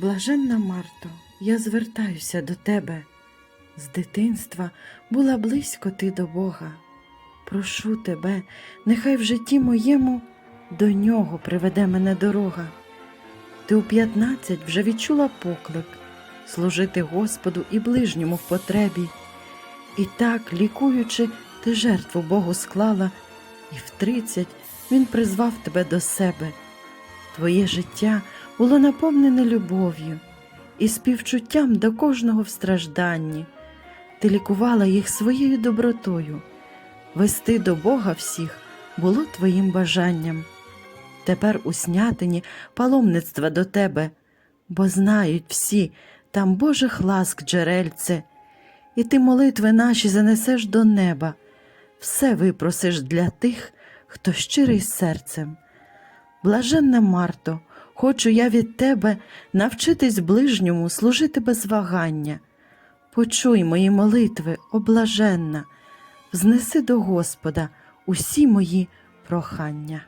Блаженна Марто, я звертаюся до тебе. З дитинства була близько ти до Бога. Прошу тебе, нехай в житті моєму до нього приведе мене дорога. Ти у п'ятнадцять вже відчула поклик служити Господу і ближньому в потребі. І так, лікуючи, ти жертву Богу склала, і в тридцять Він призвав тебе до себе. Твоє життя було наповнене любов'ю і співчуттям до кожного в стражданні. Ти лікувала їх своєю добротою. Вести до Бога всіх було твоїм бажанням. Тепер у снятині паломництва до тебе, бо знають всі, там Божих ласк джерельце, і ти молитви наші занесеш до неба, все випросиш для тих, хто щирий серцем. Блаженна Марто, хочу я від тебе навчитись ближньому служити без вагання. Почуй мої молитви, облаженна, взнеси до Господа усі мої прохання.